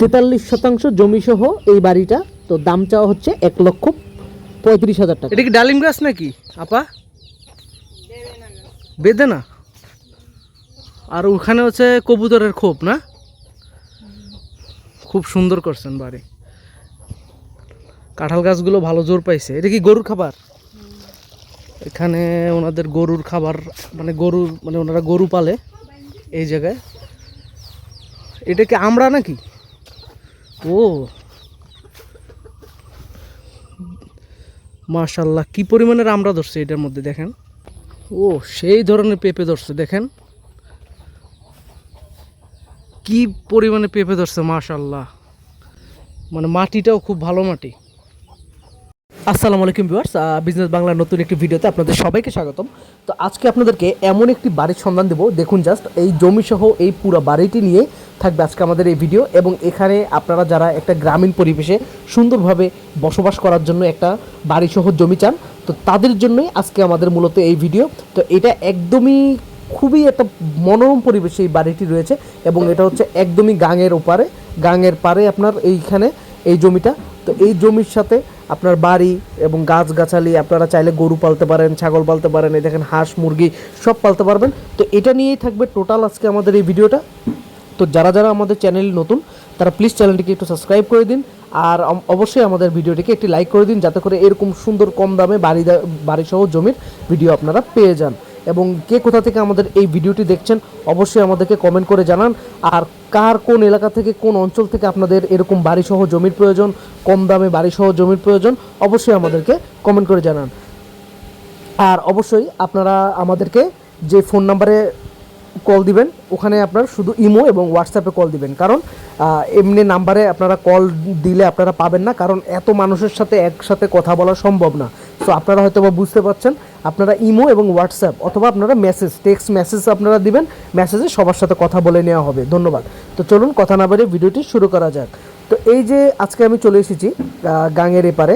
তেতাল্লিশ শতাংশ জমি সহ এই বাড়িটা, তো দাম চাওয়া হচ্ছে এক লক্ষ পঁয়ত্রিশ হাজার টাকা। এটা কি ডালিম গাছ নাকি? আপা? বেদে না আর ওখানে হচ্ছে কবুতরের খোপ, না? খুব সুন্দর করছেন বাড়ি। কাঁঠাল গাছগুলো ভালো জোর পাইছে। এটা কি গরুর খাবার? এখানে ওনাদের গরুর খাবার মানে গরুর মানে ওনারা গরু পালে এই জায়গায়। এটা কি আমরা নাকি? ও। মাশাল্লাহ, কি পরিমাণের আমরা ধরছে এটার মধ্যে দেখেন। ও, সেই ধরনের পেঁপে ধরছে, দেখেন। কি পরিমাণে পেঁপে ধরছে, মাশাল্লাহ। মানে মাটিটাও খুব ভালো মাটি। আসসালামু আলাইকুম ভিউয়ার্স বিজনেস বাংলার নতুন একটি ভিডিওতে আপনাদের সবাইকে স্বাগতম। তো আজকে আপনাদেরকে এমন একটি বাড়ির সন্ধান দেবো, দেখুন জাস্ট এই জমি সহ এই পুরো বাড়িটি নিয়ে থাকবে আজকে আমাদের এই ভিডিও এবং এখানে আপনারা যারা একটা গ্রামীণ পরিবেশে সুন্দরভাবে বসবাস করার জন্য একটা বাড়ি সহ জমি চান, তো তাদের জন্যই আজকে আমাদের মূলত এই ভিডিও। তো এটা একদমই খুবই একটা মনোরম পরিবেশে এই বাড়িটি রয়েছে এবং এটা হচ্ছে একদমই গাঙের ওপারে, গাঙের পারে আপনার এইখানে এই জমিটা। তো এই জমির সাথে আপনার বাড়ি এবং গাছগাছালি, আপনারা চাইলে গরু পালতে পারেন, ছাগল পালতে পারেন, এই দেখেন হাঁস, মুরগি সব পালতে পারবেন। তো এটা নিয়েই থাকবে টোটাল আজকে আমাদের এই ভিডিওটা। তো যারা যারা আমাদের চ্যানেল নতুন, তারা প্লিজ চ্যানেলটিকে একটু সাবস্ক্রাইব করে দিন। আর অবশ্যই আমাদের ভিডিওটিকে একটি লাইক করে দিন, যাতে করে এরকম সুন্দর কম দামে বাড়ি বাড়িসহ জমির ভিডিও আপনারা পেয়ে যান। এবং কে কোথা থেকে আমাদের এই ভিডিওটি দেখছেন, অবশ্যই আমাদেরকে কমেন্ট করে জানান। আর কার কোন এলাকা থেকে, কোন অঞ্চল থেকে আপনাদের এরকম বাড়িসহ জমির প্রয়োজন, কম দামে বাড়িসহ জমির প্রয়োজন, অবশ্যই আমাদেরকে কমেন্ট করে জানান। আর অবশ্যই আপনারা আমাদেরকে যে ফোন নাম্বারে কল দিবেন, ওখানে আপনার শুধু ইমো এবং হোয়াটসঅ্যাপে কল দিবেন। কারণ এমনি নাম্বারে আপনারা কল দিলে আপনারা পাবেন না, কারণ এত মানুষের সাথে একসাথে কথা বলা সম্ভব না। তো আপনারা হয়তো বা বুঝতে পারছেন, আপনারা ইমো এবং হোয়াটসঅ্যাপ অথবা আপনারা মেসেজ, টেক্সট মেসেজ আপনারা দিবেন, মেসেজে সবার সাথে কথা বলে নেওয়া হবে। ধন্যবাদ। তো চলুন কথা না বাড়িয়ে ভিডিওটি শুরু করা যাক। তো এই যে আজকে আমি চলে এসেছি গাঙের এপারে।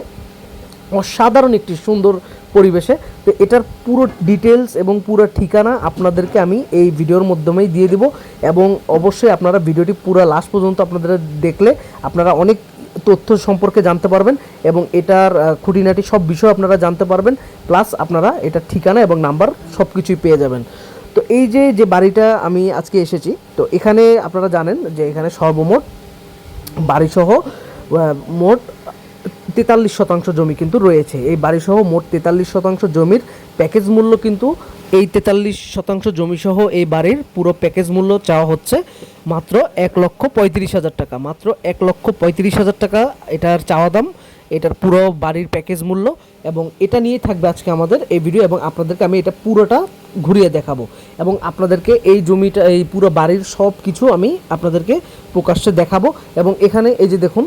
অসাধারণ একটি সুন্দর পরিবেশে। তো এটার পুরো ডিটেলস এবং পুরো ঠিকানা আপনাদেরকে আমি এই ভিডিওর মাধ্যমেই দিয়ে দিব এবং অবশ্যই আপনারা ভিডিওটি পুরো লাস্ট পর্যন্ত আপনাদের দেখলে আপনারা অনেক তথ্য সম্পর্কে জানতে পারবেন এবং এটার খুঁটিনাটি সব বিষয় আপনারা জানতে পারবেন। প্লাস আপনারা এটার ঠিকানা এবং নাম্বার সব কিছুই পেয়ে যাবেন। তো এই যে যে বাড়িটা আমি আজকে এসেছি, তো এখানে আপনারা জানেন যে এখানে সর্বমোট বাড়িসহ মোট তেতাল্লিশ শতাংশ জমি কিন্তু রয়েছে। এই বাড়িসহ মোট তেতাল্লিশ শতাংশ জমির প্যাকেজ মূল্য কিন্তু এই তেতাল্লিশ শতাংশ জমিসহ এই বাড়ির পুরো প্যাকেজ মূল্য চাওয়া হচ্ছে মাত্র এক লক্ষ পঁয়ত্রিশ হাজার টাকা। মাত্র এক লক্ষ পঁয়ত্রিশ হাজার টাকা এটার চাওয়া দাম, এটার পুরো বাড়ির প্যাকেজ মূল্য এবং এটা নিয়ে থাকবে আজকে আমাদের এই ভিডিও এবং আপনাদেরকে আমি এটা পুরোটা ঘুরিয়ে দেখাবো। এবং আপনাদেরকে এই জমিটা, এই পুরো বাড়ির সব কিছু আমি আপনাদেরকে প্রকাশ্যে দেখাবো। এবং এখানে এই যে দেখুন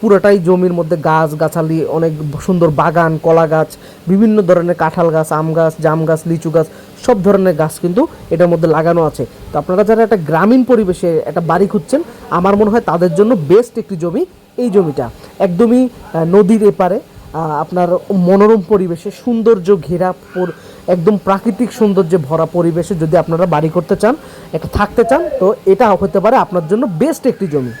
পুরোটাই জমির মধ্যে গাছ, গাছালি, অনেক সুন্দর বাগান, কলা গাছ, বিভিন্ন ধরনের কাঁঠাল গাছ, আম গাছ, জাম গাছ, লিচু গাছ, সব ধরনের গাছ কিন্তু এটার মধ্যে লাগানো আছে। তো আপনারা যারা একটা গ্রামীণ পরিবেশে একটা বাড়ি খুঁজছেন, আমার মনে হয় তাদের জন্য বেস্ট একটি জমি এই জমিটা। একদমই নদীর এপারে আপনার মনোরম পরিবেশে, সৌন্দর্য ঘেরা একদম প্রাকৃতিক সৌন্দর্যে ভরা পরিবেশে যদি আপনারা বাড়ি করতে চান একটা থাকতে চান, তো এটা হতে পারে আপনার জন্য বেস্ট একটি জমি।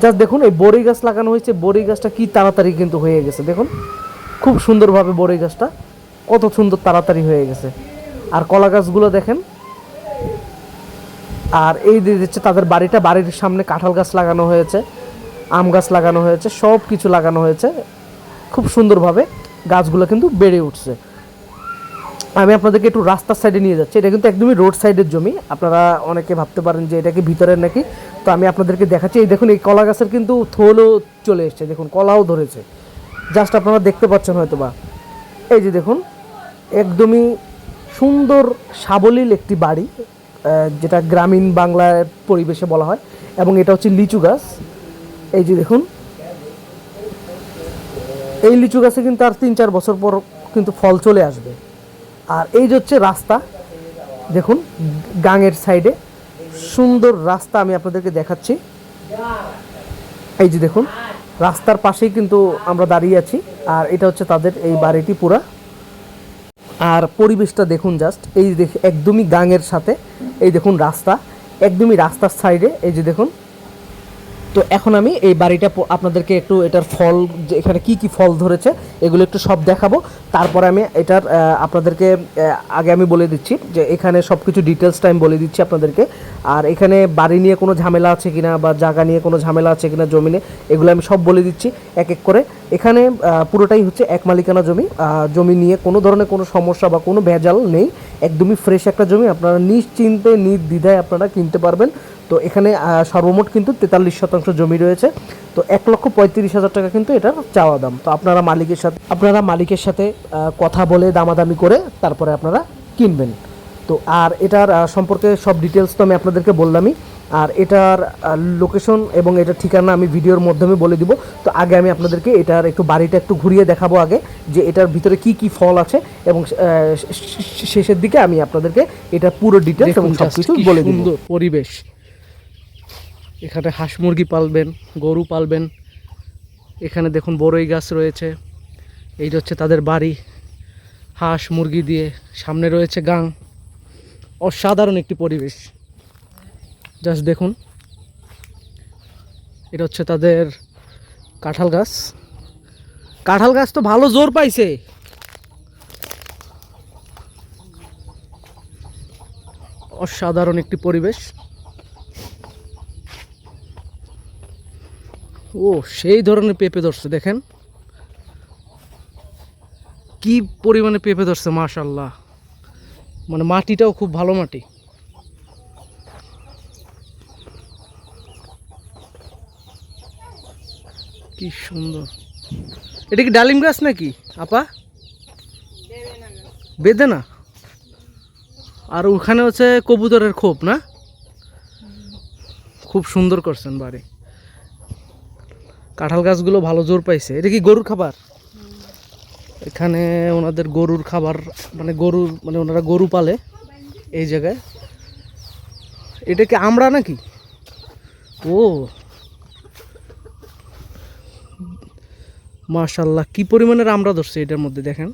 জাস্ট দেখুন, এই বড়ই গাছ লাগানো হয়েছে বড়ই গাছটা কি তাড়াতাড়ি কিন্তু হয়ে গেছে। দেখুন, খুব সুন্দরভাবে বড়ই গাছটা, কত সুন্দর তাড়াতাড়ি হয়ে গেছে। আর কলা গাছগুলো দেখেন, আর এই যে হচ্ছে তাদের বাড়িটা, বাড়ির সামনে কাঁঠাল গাছ লাগানো হয়েছে, আম গাছ লাগানো হয়েছে সব কিছু লাগানো হয়েছে। খুব সুন্দরভাবে গাছগুলো কিন্তু বেড়ে উঠছে। আমি আপনাদেরকে একটু রাস্তার সাইডে নিয়ে যাচ্ছি। এটা কিন্তু একদমই রোড সাইডের জমি। আপনারা অনেকে ভাবতে পারেন যে এটা কি ভিতরের নাকি? তো আমি আপনাদেরকে দেখাচ্ছি। এই দেখুন, এই কলা গাছের কিন্তু থোলও চলে এসছে। দেখুন, কলাও ধরেছে। জাস্ট আপনারা দেখতে পাচ্ছেন হয়তো বা এই যে দেখুন, একদমই সুন্দর সাবলীল একটি বাড়ি যেটা গ্রামীণ বাংলার পরিবেশে বলা হয়, এবং এটা হচ্ছে লিচু গাছ। এই যে দেখুন, এই লিচু গাছে কিন্তু আর তিন চার বছর পর কিন্তু ফল চলে আসবে। আর এই যে হচ্ছে রাস্তা, দেখুন, গাঙের সাইডে সুন্দর রাস্তা আমি আপনাদেরকে দেখাচ্ছি। এই যে দেখুন, রাস্তার পাশেই কিন্তু আমরা দাঁড়িয়ে আছি, আর এটা হচ্ছে তাদের এই বাড়িটি পুরা। আর পরিবেশটা দেখুন জাস্ট এই দেখ, একদমই গাঙের সাথে, এই দেখুন রাস্তা, একদমই রাস্তার সাইডে, এই যে দেখুন তো এখন আমি এই বাড়িটা আপনাদেরকে একটু এটার ফল এখানে কি কি ফল ধরেছে, এগুলো একটু সব দেখাবো। তারপরে আমি এটার আপনাদেরকে আগে আমি বলে দিচ্ছি যে এখানে সব কিছু ডিটেলসটা আমি বলে দিচ্ছি আপনাদেরকে। আর এখানে বাড়ি নিয়ে কোনো ঝামেলা আছে কিনা বা জায়গা নিয়ে কোনো ঝামেলা আছে কিনা জমিনে এগুলো আমি সব বলে দিচ্ছি এক এক করে। এখানে পুরোটাই হচ্ছে এক মালিকানা জমি। জমি নিয়ে কোনো ধরনের কোনো সমস্যা বা কোনো ভেজাল নেই। একদমই ফ্রেশ একটা জমি। আপনারা নিশ্চিন্তে, নির্দ্বিধায় আপনারা কিনতে পারবেন। তো এখানে সর্বমোট কিন্তু তেতাল্লিশ শতাংশ জমি রয়েছে। তো এক লক্ষ পঁয়ত্রিশ হাজার টাকা কিন্তু এটার চাওয়া দাম। তো আপনারা মালিকের সাথে আপনারা মালিকের সাথে কথা বলে দামাদামি করে তারপরে আপনারা কিনবেন। তো আর এটার সম্পর্কে সব ডিটেলস তো আমি আপনাদেরকে বললামই। আর এটার লোকেশন এবং এটার ঠিকানা আমি ভিডিওর মাধ্যমে বলে দিব। তো আগে আমি আপনাদেরকে এটার একটু বাড়িটা একটু ঘুরিয়ে দেখাবো আগে যে এটার ভিতরে কি কি ফল আছে এবং শেষের দিকে আমি আপনাদেরকে এটা পুরো ডিটেলস এবং দেখুন সব কিছু বলে দিব। পরিবেশ। এখানে হাঁস মুরগি পালবেন, গরু পালবেন। এখানে দেখুন বড়ই গাছ রয়েছে। এইটা হচ্ছে তাদের বাড়ি। হাঁস মুরগি দিয়ে সামনে রয়েছে গাং। অসাধারণ একটি পরিবেশ। জাস্ট দেখুন। এটা হচ্ছে তাদের কাঁঠাল গাছ। কাঁঠাল গাছ তো ভালো জোর পাইছে। অসাধারণ একটি পরিবেশ। ও, সেই ধরনের পেঁপে ধরছে, দেখেন। কি পরিমাণে পেঁপে ধরছে মাশাল্লাহ মানে মাটিটাও খুব ভালো মাটি। কি সুন্দর। এটা কি ডালিম গাছ নাকি, আপা? বেদে না আর ওখানে হচ্ছে কবুতরের খোপ, না? খুব সুন্দর করছেন বাড়ি। কাঁঠাল গাছগুলো ভালো জোর পাইছে। এটা কি গরুর খাবার? এখানে ওনাদের গরুর খাবার মানে গরুর মানে ওনারা গরু পালে এই জায়গায়। এটা কি আমরা নাকি? ও। মাশাল্লাহ কি পরিমাণের আমরা ধরছে এটার মধ্যে, দেখেন।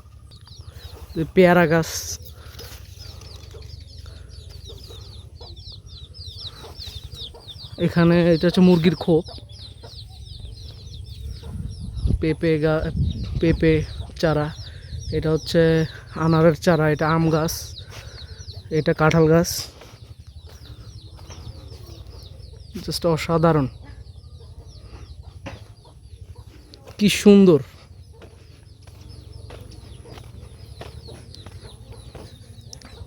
পেয়ারা গাছ। এখানে এটা হচ্ছে মুরগির খোপ। পেঁপে গা, পেঁপে চারা। এটা হচ্ছে আনারের চারা, এটা আম গাছ, এটা কাঁঠাল গাছ। জাস্ট অসাধারণ। কি সুন্দর।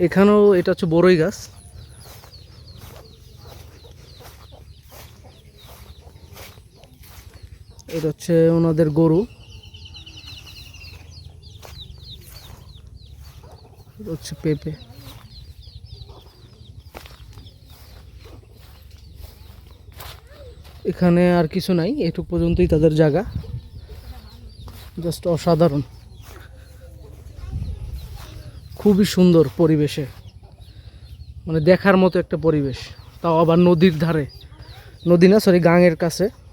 এখানেও এটা হচ্ছে বড়ই গাছ। এটা হচ্ছে ওনাদের গরু। হচ্ছে পেঁপে। এখানে আর কিছু নাই, এটুক পর্যন্তই তাদের জায়গা। জাস্ট অসাধারণ। খুবই সুন্দর পরিবেশে। মানে দেখার মতো একটা পরিবেশ। তাও আবার নদীর ধারে। নদী না সরি গাঙের কাছে।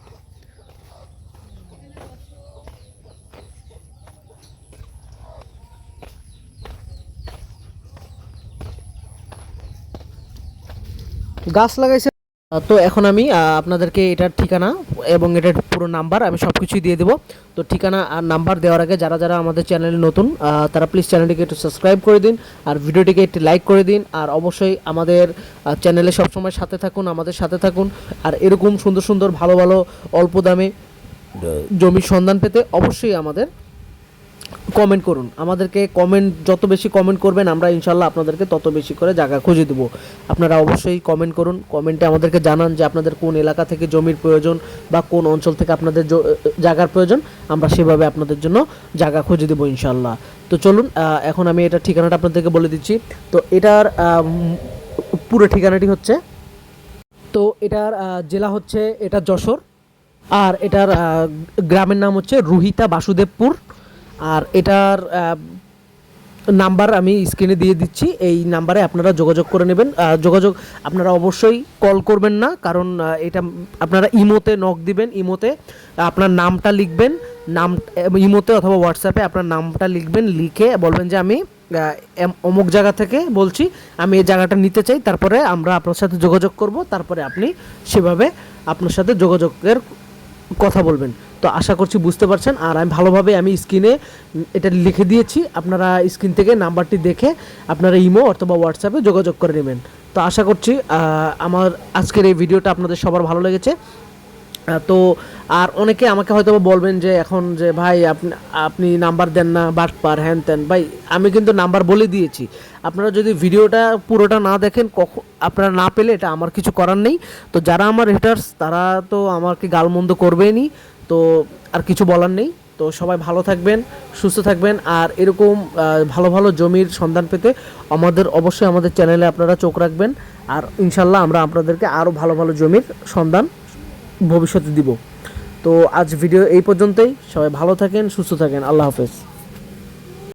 গাছ লাগাইছে। তো এখন আমি আপনাদেরকে এটার ঠিকানা এবং এটার পুরো নাম্বার আমি সব কিছুই দিয়ে দেবো। তো ঠিকানা আর নাম্বার দেওয়ার আগে যারা যারা আমাদের চ্যানেলে নতুন তারা প্লিজ চ্যানেলটিকে একটু সাবস্ক্রাইব করে দিন আর ভিডিওটিকে একটু লাইক করে দিন। আর অবশ্যই আমাদের চ্যানেলে সবসময় সাথে থাকুন, আমাদের সাথে থাকুন। আর এরকম সুন্দর সুন্দর ভালো ভালো অল্প দামে জমির সন্ধান পেতে অবশ্যই আমাদের কমেন্ট করুন। আমাদেরকে কমেন্ট যত বেশি কমেন্ট করবেন, আমরা ইনশাল্লাহ আপনাদেরকে তত বেশি করে জায়গা খুঁজে দেবো। আপনারা অবশ্যই কমেন্ট করুন কমেন্টে আমাদেরকে জানান যে আপনাদের কোন এলাকা থেকে জমির প্রয়োজন বা কোন অঞ্চল থেকে আপনাদের জায়গার প্রয়োজন। আমরা সেভাবে আপনাদের জন্য জায়গা খুঁজে দেবো ইনশাল্লাহ। তো চলুন এখন আমি এটার ঠিকানাটা আপনাদেরকে বলে দিচ্ছি। তো এটার পুরো ঠিকানাটি হচ্ছে, তো এটার জেলা হচ্ছে, এটা যশোর। আর এটার গ্রামের নাম হচ্ছে রুহিতা বাসুদেবপুর। আর এটার নাম্বার আমি স্ক্রিনে দিয়ে দিচ্ছি। এই নাম্বারে আপনারা যোগাযোগ করে নেবেন। যোগাযোগ আপনারা অবশ্যই কল করবেন না, কারণ এটা আপনারা ইমোতে নক দিবেন, ইমোতে আপনার নামটা লিখবেন, নাম, ইমোতে অথবা হোয়াটসঅ্যাপে আপনার নামটা লিখবেন, লিখে বলবেন যে আমি অমুক জায়গা থেকে বলছি, আমি এই জায়গাটা নিতে চাই, তারপরে আমরা আপনার সাথে যোগাযোগ করব, তারপরে আপনি সেভাবে আপনার সাথে যোগাযোগের কথা বলবেন। তো আশা করছি বুঝতে পারছেন। আর আমি ভালোভাবে আমি স্ক্রিনে এটা লিখে দিয়েছি। আপনারা স্ক্রিন থেকে নাম্বারটি দেখে আপনারা ইমো অথবা হোয়াটসঅ্যাপে যোগাযোগ করে নেবেন। তো আশা করছি আমার আজকের এই ভিডিওটা আপনাদের সবার ভালো লেগেছে। তো আর অনেকে আমাকে হয়তো বলবেন যে এখন যে ভাই আপনি আপনি নাম্বার দেন না, বাট পার হ্যান ত্যান। ভাই, আমি কিন্তু নাম্বার বলে দিয়েছি। আপনারা যদি ভিডিওটা পুরোটা না দেখেন কখন আপনারা না পেলে এটা আমার কিছু করার নেই। তো যারা আমার হেটার্স তারা তো আমাকে গালমন্দ করবেনই। তো আর কিছু বলার নেই। তো সবাই ভালো থাকবেন, সুস্থ থাকবেন। আর এরকম ভালো ভালো জমির সন্ধান পেতে আমাদের, অবশ্যই আমাদের চ্যানেলে আপনারা চোখ রাখবেন। আর ইনশাল্লাহ আমরা আপনাদেরকে আরও ভালো ভালো জমির সন্ধান ভবিষ্যতে দিব। তো আজ ভিডিও এই পর্যন্তই। সবাই ভালো থাকেন সুস্থ থাকেন। আল্লাহ হাফেজ।